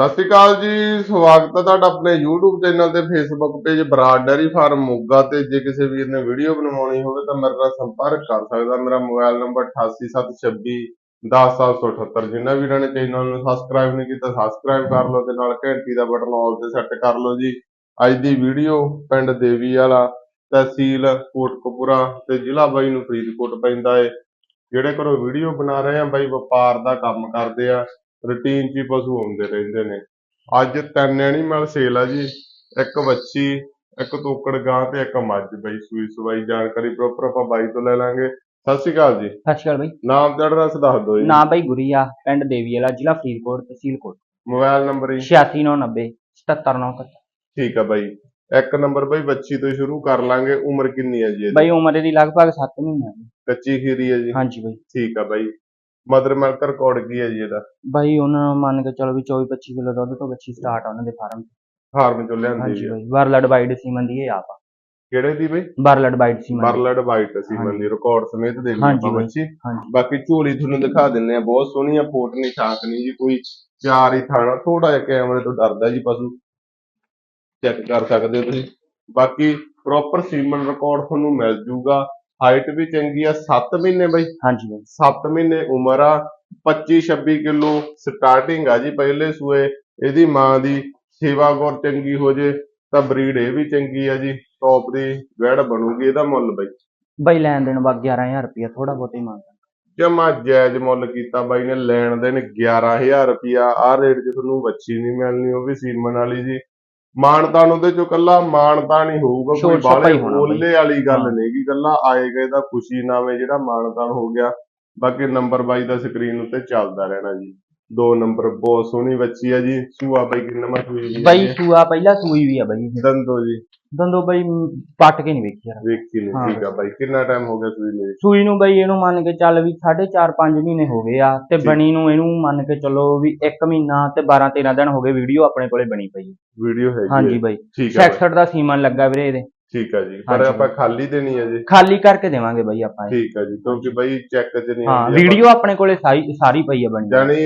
ਸਤਿ ਸ਼੍ਰੀ ਅਕਾਲ ਜੀ, ਸਵਾਗਤ ਹੈ ਤੁਹਾਡਾ ਆਪਣੇ YouTube ਚੈਨਲ ਤੇ Facebook page Brar dairy farm Moga ਤੇ ਜੇ ਕਿਸੇ ਵੀਰ ਨੇ ਵੀਡੀਓ ਬਣਵਾਉਣੀ ਹੋਵੇ ਤਾਂ ਮੇਰੇ ਨਾਲ ਸੰਪਰਕ ਕਰ ਸਕਦਾ। ਮੇਰਾ ਮੋਬਾਈਲ ਨੰਬਰ 8876 10778 ਜਿਨ੍ਹਾਂ ਵੀਰਾਂ ਨੇ ਚੈਨਲ ਨੂੰ ਸਬਸਕ੍ਰਾਈਬ ਨਹੀਂ ਕੀਤਾ ਸਬਸਕ੍ਰਾਈਬ ਕਰ ਲਓ ਤੇ ਨਾਲ ਘੰਟੀ ਦਾ ਬਟਨ ਆਲ ਤੇ ਸੈੱਟ ਕਰ ਲਓ ਜੀ। ਅੱਜ ਦੀ ਵੀਡੀਓ ਪਿੰਡ ਦੇਵੀ ਵਾਲਾ, ਤਹਿਸੀਲ ਕੋਟਕਪੂਰਾ ਤੇ ਜ਼ਿਲ੍ਹਾ ਬਾਈ ਨੂੰ ਫਰੀਦਕੋਟ ਪੈਂਦਾ ਏ। ਜਿਹੜੇ ਘਰੋਂ ਵੀਡੀਓ ਬਣਾ ਰਹੇ ਆ, ਬਾਈ ਵਪਾਰ ਦਾ ਕੰਮ ਕਰਦੇ ਆ। ਰੂਟੀਨ 'ਚ ਹੀ ਪਸ਼ੂ ਆਉਂਦੇ ਰਹਿੰਦੇ ਨੇ। ਅੱਜ ਤਿੰਨ ਐਨੀਮਲ ਸੇਲ ਆ ਜੀ ਇੱਕ ਵੱਛੀ ਇੱਕ ਤੋਕੜ ਗਾਂ ਤੇ ਇੱਕ ਮੱਝ। ਬਈ ਸੂਈ ਸਵਾਈ ਜਾਣਕਾਰੀ ਪ੍ਰੋਪਰ ਆਪਾਂ ਬਾਈ ਤੋਂ ਲੈ ਲਾਂਗੇ। ਸਤਿ ਸ਼੍ਰੀ ਅਕਾਲ ਜੀ। ਸਤਿ ਸ਼੍ਰੀ ਅਕਾਲ ਬਾਈ। ਨਾਮ ਤੇ ਐਡਰੈਸ ਦੱਸ ਦਿਓ ਜੀ। ਨਾਮ ਬਾਈ ਗੁਰੀਆ ਪਿੰਡ ਦੇਵੀ ਵਾਲਾ ਜ਼ਿਲ੍ਹਾ ਫਰੀਦਕੋਟ ਤਹਿਸੀਲ ਕੋਟ। ਮੋਬਾਈਲ ਨੰਬਰ ਜੀ। 8690 77971 ਠੀਕ ਆ ਬਾਈ। ਇੱਕ ਨੰਬਰ ਬਾਈ ਵੱਛੀ ਤੋਂ ਸ਼ੁਰੂ ਕਰ ਲਾਂਗੇ। ਉਮਰ ਕਿੰਨੀ ਹੈ ਜੀ ਇਹਦੀ? ਬਾਈ ਉਮਰ ਦੀ ਲਗਭਗ 7 ਮਹੀਨੇ ਕੱਚੀ ਖੀਰੀ ਹੈ ਜੀ। ਹਾਂਜੀ ਬਾਈ। ਠੀਕ ਆ ਬਾਈ। ਮਦਰ ਮਿਲਕ ਰਿਕਾਰਡ ਕੀ ਹੈ ਜੀ ਇਹਦਾ? ਬਾਈ ਉਹਨਾਂ ਨੂੰ ਮੰਨ ਕੇ ਚਲੋ ਵੀ 24 25 ਕਿਲੋ ਦੁੱਧ ਤੋਂ ਬੱਚੀ ਸਟਾਰਟ ਆ ਉਹਨਾਂ ਦੇ ਫਾਰਮ ਫਾਰਮ ਚੋਂ ਲਿਆਂਦੀ ਹਾਂਜੀ ਹੈ ਬਾਈ ਵਰਲਡ ਵਾਈਡ ਸੀਮਨ ਦੀ ਇਹ ਆਪ ਆ। ਕਿਹੜੇ ਦੀ ਬਈ? ਵਰਲਡ ਵਾਈਡ ਸੀਮਨ ਦੀ। ਬਰਲਡ ਵਾਈਟ ਸੀ ਰਿਕਾਰਡ ਸਮੇਤ ਦੇ ਲਈ ਹਾਂਜੀ ਆਪਾਂ ਬਾਈ। ਬੱਚੀ। ਹਾਂਜੀ। ਬਾਕੀ ਝੋਲੀ ਤੁਹਾਨੂੰ ਦਿਖਾ ਦਿੰਨੇ ਆ ਬਹੁਤ ਸੋਹਣੀ ਆ ਫੋਟ ਨਹੀਂ ਛਾਕ ਨਹੀਂ ਜੀ ਕੋਈ ਚਾਰ ਹੀ ਥਾਣਾ ਥੋੜਾ ਜਿਹਾ ਕੈਮਰੇ ਤੋਂ ਡਰਦਾ ਜੀ ਪਸ਼ੂ। ਚੈੱਕ ਕਰ ਸਕਦੇ ਹੋ ਤੁਸੀਂ। ਬਾਕੀ ਪ੍ਰੋਪਰ ਸੀਮਨ ਰਿਕਾਰਡ ਤੁਹਾਨੂੰ ਮਿਲ ਜੂਗਾ। ਹਾਈਟ ਵੀ ਚੰਗੀ ਆ 7 ਮਹੀਨੇ ਬਈ? ਹਾਂਜੀ ਬਾਈ। 7 ਮਹੀਨੇ ਉਮਰ ਆ 25 26 ਕਿਲੋ ਸਟਾਰਟਿੰਗ ਆ ਜੀ ਪਹਿਲੇ ਸੂਏ। ਇਹਦੀ ਮਾਂ ਦੀ ਸੇਵਾ ਗੌਰ ਚੰਗੀ ਹੋ ਜੇ ਤਾਂ ਬਰੀਡ ਇਹ ਵੀ ਚੰਗੀ ਆ ਜੀ। ਟੌਪ ਦੀ ਵੈੜ ਬਣੂਗੀ ਇਹਦਾ ਮੁੱਲ ਬਈ। ਬਾਈ ਲੈਣ ਦੇਣ ਬਾ 11000 ਰੁਪਇਆ ਥੋੜਾ ਬਹੁਤ ਹੀ ਮੰਗਦਾ। ਜਮਾ ਜਾਇਜ਼ ਮੁੱਲ ਕੀਤਾ ਬਾਈ ਨੇ ਲੈਣ ਦੇਣ 11000 ਰੁਪਿਆ ਆਹ ਰੇਟ 'ਚ ਤੁਹਾਨੂੰ ਬੱਚੀ ਨਹੀਂ ਮਿਲਣੀ ਉਹ ਵੀ ਸੀਮਨ ਵਾਲੀ ਜੀ। ਮਾਨਤਾਨ ਉਹਦੇ ਚੋਂ ਕੱਲਾ ਮਾਨਤਾਨ ਹੀ ਹੋਊਗਾ ਕੋਈ ਹੀ ਬਾਈ। ਬੋਲੇ ਵਾਲੀ ਗੱਲ ਹਾਂ। ਨਹੀਂਗੀ ਕੱਲਾ ਆਏ ਗਏ ਦਾ ਖੁਸ਼ੀ ਨਾਵੇਂ ਜਿਹੜਾ ਮਾਨਤਾਨ ਹੋ ਗਿਆ ਬਾਕੀ ਨੰਬਰ ਬਾਈ ਦਾ ਸਕਰੀਨ ਉੱਤੇ ਚੱਲਦਾ ਰਹਿਣਾ ਜੀ ਦੋ ਨੰਬਰ ਬਹੁਤ ਸੋਹਣੀ ਬੱਚੀ ਆ ਜੀ। ਸੂਆ ਬਾਈ ਕਿੰਨਾ ਮਾ ਸੂਈ ਵੀ ਬਾਈ ਸੂਆ ਪਹਿਲਾਂ ਸੂਈ ਵੀ ਆ ਬਾਈ। ਦੰਦੋ ਜੀ। ਦੰਦੋ ਬਾਈ ਪੱਟ ਕੇ ਨਹੀਂ ਵੇਖੀ ਯਾਰ। ਵੇਖੀ ਨਹੀਂ ਹਾਂ। ਠੀਕ ਆ ਬਾਈ। ਕਿੰਨਾ ਟਾਈਮ ਹੋ ਗਿਆ ਸੂਈ ਨੂੰ ਸੂਈ ਨੂੰ ਬਈ ਇਹਨੂੰ ਮੰਨ ਕੇ ਚੱਲ ਵੀ 4.5 5 ਮਹੀਨੇ ਹੋ ਗਏ ਆ ਤੇ ਠੀਕ। ਬਣੀ ਨੂੰ ਇਹਨੂੰ ਮੰਨ ਕੇ ਚੱਲੋ ਵੀ 1 ਮਹੀਨਾ ਤੇ 12 13 ਦਿਨ ਹੋ ਗਏ ਵੀਡੀਓ ਆਪਣੇ ਕੋਲੇ ਬਣੀ ਪਈ ਹੈ। ਵੀਡੀਓ ਹੈਗੀ ਹਾਂਜੀ ਹੈ। ਬਾਈ। ਠੀਕ ਆ ਬਾਈ, 66 ਦਾ ਸੀਮਨ ਲੱਗਾ ਵੀਰੇ ਇਹਦੇ। ਠੀਕ ਆ ਜੀ। ਪਰ ਹਾਂਜੀ। ਆਪਾਂ ਖਾਲੀ ਦੇਣੀ ਹੈ ਜੀ। ਖਾਲੀ ਕਰਕੇ ਦੇਵਾਂਗੇ ਬਾਈ ਆਪਾਂ ਇਹ। ਠੀਕ ਆ ਜੀ। ਕਿਉਂਕਿ ਬਾਈ ਚੈੱਕ 'ਚ ਨਹੀਂ ਹਾਂ ਹੁੰਦੀ ਆਪਾਂ- ਵੀਡੀਓ ਆਪਣੇ ਕੋਲੇ ਸਾਰੀ ਸਾਰੀ ਪਈ ਆ ਬਣੀ। ਜਾਣੀ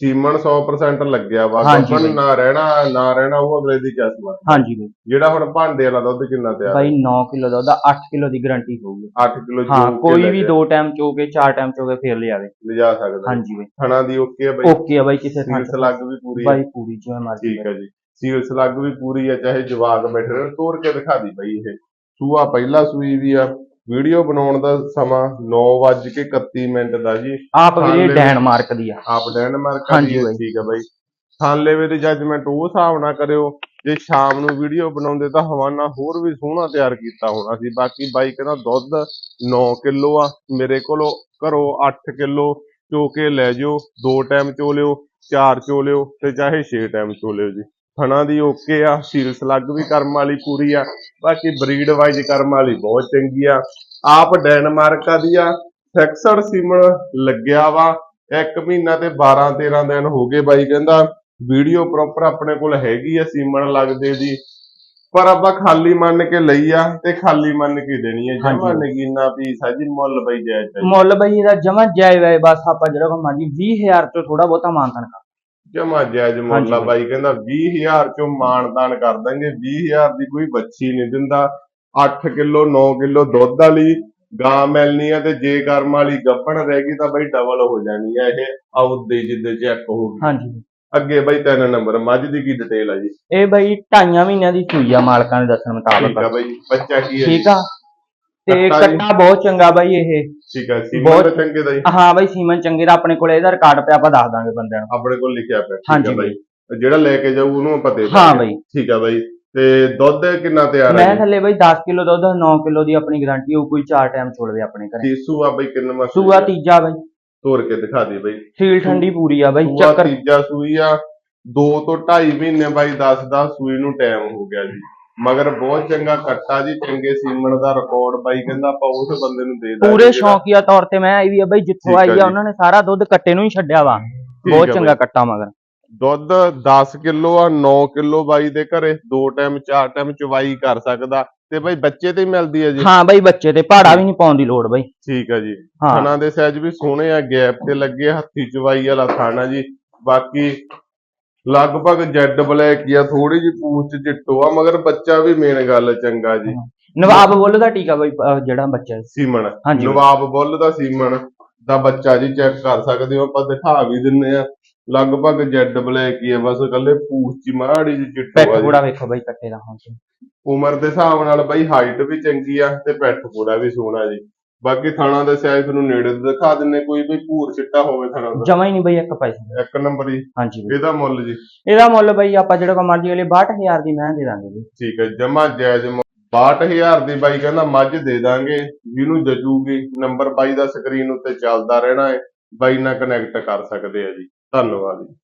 ਸੀਮਨ 100% ਲੱਗਿਆ ਵਾ। ਹਾਂਜੀ। ਗੱਭਣ। ਨਾ ਰਹਿਣਾ ਨਾ ਰਹਿਣਾ ਉਹ ਅਗਲੇ ਦੀ ਕਿਸਮਤ ਹਾਂਜੀ ਬਾਈ। ਜਿਹੜਾ ਹੁਣ ਭਾਂਡੇ ਵਾਲਾ ਦੁੱਧ ਕਿੰਨਾ ਤਿਆਰ ਬਾਈ 9 ਕਿਲੋ ਦਾ ਉਹਦਾ 8 ਕਿਲੋ ਦੀ ਗਾਰੰਟੀ ਹੋਊਗੀ। 8 ਕਿਲੋ ਹਾਂ ਕੋਈ ਵੀ ਦੋ ਟਾਈਮ ਚੋ ਕੇ ਚਾਰ ਟਾਈਮ ਚੋ ਕੇ ਫੇਰ ਲਿਆਵੇ ਲਿਜਾ ਸਕਦਾ। ਹਾਂਜੀ ਬਾਈ। ਥਣਾ ਦੀ ਓਕੇ ਆ ਬਾਈ। ਓਕੇ ਆ ਬਾਈ ਕਿਸੇ ਥਾਂ ਸੀਲ ਸਲੱਗ ਵੀ ਪੂਰੀ ਬਾਈ ਪੂਰੀ ਜਿਵੇਂ ਮਰਜ਼ੀ ਠੀਕ ਹੈ ਜੀ। ਸੀਲ ਸਲੱਗ ਵੀ ਪੂਰੀ ਹੈ ਚਾਹੇ ਜਵਾਕ ਬੈਠੇ ਰਹਿਣ ਤੋੜ ਕੇ ਦਿਖਾ ਦੀ ਬਾਈ ਇਹ। ਸੂਆ ਪਹਿਲਾ ਸੂਈ ਵੀ ਆ। ਵੀਡੀਓ ਬਣਾਉਣ ਦਾ ਸਮਾਂ 9:31 ਮਿੰਟ ਦਾ ਜੀ। ਆਪ ਵੀਰੇ ਡੈਨਮਾਰਕ ਦੀ ਆ। ਆਪ ਡੈਨਮਾਰਕ ਦੀ ਬਾਈ। ਠੀਕ ਹੈ ਬਾਈ। ਥਾਨਲੇਵੇ ਦੀ ਜੱਜਮੈਂਟ ਉਹ ਹਿਸਾਬ ਨਾਲ ਕਰਿਓ ਜੇ ਸ਼ਾਮ ਨੂੰ ਵੀਡੀਓ ਬਣਾਉਂਦੇ ਤਾਂ ਹਵਾਨਾ ਹੋਰ ਵੀ ਸੋਹਣਾ ਤਿਆਰ ਕੀਤਾ ਹੋਣਾ ਸੀ। ਬਾਕੀ ਬਾਈ ਕਹਿੰਦਾ ਦੁੱਧ 9 ਕਿਲੋ ਆ ਮੇਰੇ ਕੋਲੋਂ ਘਰੋਂ 8 ਕਿਲੋ ਚੋ ਕੇ ਲੈ ਜਿਓ ਦੋ ਟਾਈਮ ਚੋ ਲਿਓ ਚਾਰ ਚੋ ਲਿਓ ਤੇ ਚਾਹੇ 6 ਟਾਈਮ ਚੋ ਲਿਓ ਜੀ। ਥਣਾ ਦੀ ਓਕੇ ਆ ਸੀਲ ਸਲੱਗ ਵੀ ਕਰਮ ਵਾਲੀ ਪੂਰੀ ਆ ਬਾਕੀ ਬਰੀਡ ਵਾਈਜ਼ ਕਰਮ ਵਾਲੀ ਬਹੁਤ ਚੰਗੀ ਆ। ਆਪ ਡੈਨਮਾਰਕਾ ਦੀ ਆ ਫਿਕਸਡ ਸੀਮਨ ਲੱਗਿਆ ਵਾ ਇੱਕ ਮਹੀਨਾ ਤੇ 12 13 ਦਿਨ ਹੋ ਗਏ ਬਾਈ ਕਹਿੰਦਾ। ਵੀਡੀਓ ਪ੍ਰੋਪਰ ਆਪਣੇ ਕੋਲ ਹੈਗੀ ਆ ਸੀਮਨ ਲੱਗਦੇ ਦੀ ਪਰ ਆਪਾਂ ਖਾਲੀ ਮੰਨ ਕੇ ਲਈ ਆ ਤੇ ਖਾਲੀ ਮੰਨ ਕੇ ਦੇਣੀ ਹੈ। ਜਮਾ ਨਗੀਨਾ ਪੀਸ ਆ ਜੀ ਮੁੱਲ ਬਈ ਜਾਇਜ਼ ਮੁੱਲ ਬਈ ਇਹਦਾ ਜਮਾ ਜਾਇਜ਼ ਹੈ ਬਸ ਆਪਾਂ ਜਿਹੜਾ ਕੋ ਮਰਜ਼ੀ 20000 ਤੋਂ ਥੋੜਾ ਬਹੁਤਾ ਮਾਨਤਨ ਕਰ। ਜਮਾ ਜਾਇਜ਼ ਮੁੱਲ ਬਾਈ। ਕਹਿੰਦਾ 20000 ਚੋਂ ਮਾਨਦਾਨ ਕਰ ਦਾਂਗੇ 20000 ਦੀ ਕੋਈ ਬੱਚੀ ਨਹੀਂ ਦਿੰਦਾ। 8 ਕਿਲੋ 9 ਕਿਲੋ ਦੁੱਧ ਵਾਲੀ ਗਾਂ ਮਿਲਣੀ ਆ ਤੇ ਜੇ ਕਰਮ ਵਾਲੀ ਗੱਭਣ ਰਹਿ ਗਈ ਤਾਂ ਬਈ ਡਬਲ ਹੋ ਜਾਣੀ ਆ ਇਹ। ਆਉਦੇ ਜਿੱਦੇ ਚੈੱਕ ਹੋਊਗੀ ਹਾਂਜੀ। ਅੱਗੇ ਬਈ ਤਿੰਨ ਨੰਬਰ ਮੱਝ ਦੀ ਕੀ ਡਿਟੇਲ ਆ ਜੀ? ਇਹ ਬਈ ਢਾਈਆਂ ਮਹੀਨਿਆਂ ਦੀ ਸੂਈ ਆ ਮਾਲਕਾਂ ਦੇ ਦੱਸਣ ਠੀਕ ਆ ਮੁਤਾਬਕ ਬਈ ਬੱਚਾ ਕੀ ਹੈ? ਠੀਕ ਆ। ਤੇ ਕੱਟਾ ਜੀ। ਕੱਟਾ ਬਹੁਤ ਚੰਗਾ ਬਾਈ ਇਹ। ਠੀਕ ਆ ਸੀ ਬਹੁਤ- ਬਹੁਤ ਚੰਗੇ ਦਾ ਜੀ। ਹਾਂ ਬਾਈ ਸੀਮਨ ਚੰਗੇ ਦਾ ਆਪਣੇ ਕੋਲੇ ਇਹਦਾ ਰਿਕਾਰਡ ਪਿਆ ਆਪਾਂ ਦੱਸ ਦਾਂਗੇ ਬੰਦਿਆਂ ਨੂੰ। ਆਪਣੇ ਕੋਲ ਲਿਖਿਆ ਪਿਆ ਠੀਕ ਹਾਂਜੀ ਆ ਬਾਈ। ਜਿਹੜਾ ਲੈ ਕੇ ਜਾਊ ਉਹਨੂੰ ਆਪਾਂ ਦੇ ਹਾਂ ਦਾਂਗੇ। ਬਾਈ। ਠੀਕ ਆ ਬਾਈ। ਤੇ ਦੁੱਧ ਕਿੰਨਾ ਤਿਆਰ ਮੈਂ ਹੈ ਜੀ? ਥੱਲੇ ਬਾਈ 10 ਕਿਲੋ ਦੁੱਧ 9 ਕਿਲੋ ਦੀ ਆਪਣੀ ਗਾਰੰਟੀ ਹੋਊ ਕੋਈ ਚਾਰ ਟਾਈਮ ਛੋੜਵੇ ਆਪਣੇ ਘਰੇ। ਤੀਸੂ ਆ ਬਾਈ ਕਿੰਨਾ ਮਾ ਸੂਆ ਤੀਜਾ ਬਾਈ। ਤੋੜ ਕੇ ਦਿਖਾ ਦੇ ਬਾਈ। ਸੀਲ ਠੰਡੀ ਪੂਰੀ ਆ ਬਾਈ ਸੂਆ ਚੱਕਰ। ਤੀਜਾ ਸੂਈ ਆ। 2 ਤੋਂ 2.5 ਮਹੀਨੇ ਬਾਈ ਦੱਸਦਾ ਸੂਈ ਨੂੰ ਟਾਈਮ ਹੋ ਗਿਆ ਜੀ। ਮਗਰ ਬਹੁਤ ਚੰਗਾ ਕੱਟਾ ਜੀ ਚੰਗੇ ਸੀਮਨ ਦਾ ਰਿਕਾਰਡ ਬਾਈ ਕਹਿੰਦਾ ਆਪਾਂ ਉਸ ਬੰਦੇ ਨੂੰ ਦੇ ਦਾਂਗੇ ਪੂਰੇ ਸ਼ੌਕੀਆ ਤੌਰ ਤੇ ਮੈਂ ਆਈ ਵੀ ਆ ਬਾਈ ਜਿੱਥੋਂ ਆਈ। ਆ ਉਹਨਾਂ ਨੇ ਸਾਰਾ ਦੁੱਧ ਕੱਟੇ ਨੂੰ ਹੀ ਛੱਡਿਆ ਵਾ। ਬਹੁਤ ਚੰਗਾ। ਕੱਟਾ ਮਗਰ। ਦੁੱਧ 10 ਕਿਲੋ ਆ 9 ਕਿਲੋ ਬਾਈ ਦੇ ਘਰੇ ਦੋ ਟਾਈਮ ਚਾਰ ਟਾਈਮ ਚਵਾਈ ਕਰ ਸਕਦਾ ਤੇ ਬਾਈ ਬੱਚੇ ਤੇ ਹੀ ਮਿਲਦੀ ਹੈ ਜੀ। ਹਾਂ ਬਾਈ ਬੱਚੇ ਤੇ ਪਹਾੜਾ ਵੀ ਨਹੀਂ ਪਾਉਣ ਦੀ ਲੋੜ ਬਾਈ। ਠੀਕ ਆ ਜੀ। ਥਣਾ ਦੇ ਸਾਈਜ਼ ਵੀ ਸੋਹਣੇ ਆ ਗੈਪ ਤੇ ਲੱਗੇ ਹੱਥੀ ਚਵਾਈ ਵਾਲਾ ਥਾਣਾ ਜੀ। ਬਾਕੀ ਲਗਭਗ ਜੈਡ ਬਲੈਕ ਹੀ ਆ ਥੋੜੀ ਜਿਹੀ ਪੂਛ ਚ ਚਿੱਟੋ ਆ ਮਗਰ ਬੱਚਾ ਵੀ ਮੇਨ ਗੱਲ ਚੰਗਾ ਜੀ। ਨਵਾਬ ਬੁੱਲ ਦਾ ਟੀਕਾ ਬਈ ਅਹ ਜਿਹੜਾ ਬੱਚਾ ਹਾਂਜੀ। ਨਵਾਬ ਬੁੱਲ ਦਾ ਸੀਮਨ ਦਾ ਬੱਚਾ ਜੀ ਚੈੱਕ ਕਰ ਸਕਦੇ ਹੋ ਆਪਾਂ ਦਿਖਾ ਵੀ ਦਿੰਨੇ ਆ। ਲਗਭਗ ਜੈਡ ਬਲੈਕ ਹੀ ਆ ਬਸ ਕੱਲੇ ਪੂਛ ਚ ਹੀ ਮਾੜੀ ਚਿੱਟੋ ਪੈਟ ਆ ਜੀ ਵੇਖੋ ਬਈ ਕੱਟੇ ਦਾ ਹੁਣ। ਉਮਰ ਦੇ ਹਿਸਾਬ ਨਾਲ ਬਾਈ ਹਾਈਟ ਵੀ ਚੰਗੀ ਆ ਤੇ ਪਿੱਠ ਪੂਰਾ ਵੀ ਸੋਹਣਾ ਜੀ। ਬਾਕੀ ਥਾਣਾ ਦਾ ਸਾਈਜ਼ ਤੁਹਾਨੂੰ ਨੇੜੇ ਤੋਂ ਦਿਖਾ ਦਿੰਨੇ ਕੋਈ ਵੀ ਭੂਰ ਚਿੱਟਾ ਹੋਵੇ ਥਾਣਾ ਦਾ। ਜਮਾਂ ਹੀ ਨਹੀਂ ਬਈ ਇੱਕ ਪੈਸੇ ਦਾ। ਇੱਕ ਨੰਬਰ ਹੀ ਹਾਂਜੀ ਬਈ। ਇਹਦਾ ਮੁੱਲ ਜੀ। ਇਹਦਾ ਮੁੱਲ ਬਈ ਆਪਾਂ ਜਿਹੜਾ ਕੋ ਮਰਜ਼ੀ ਵਾਲੇ 62000 ਦੀ ਮੈਂ ਦੇ ਦਾਂਗੇ ਜੀ। ਠੀਕ ਹੈ ਜਮਾ ਜਾਇਜ਼ ਮੁੱਲ। 62000 ਦੀ ਬਾਈ ਕਹਿੰਦਾ ਮੱਝ ਦੇ ਦਾਂਗੇ ਜਿਹਨੂੰ ਜਜੂਗੀ ਨੰਬਰ ਬਾਈ ਦਾ ਸਕਰੀਨ ਉੱਤੇ ਚੱਲਦਾ ਰਹਿਣਾ ਹੈ ਬਾਈ ਨਾਲ ਕਨੈਕਟ ਕਰ ਸਕਦੇ ਆ ਜੀ। ਧੰਨਵਾਦ ਜੀ।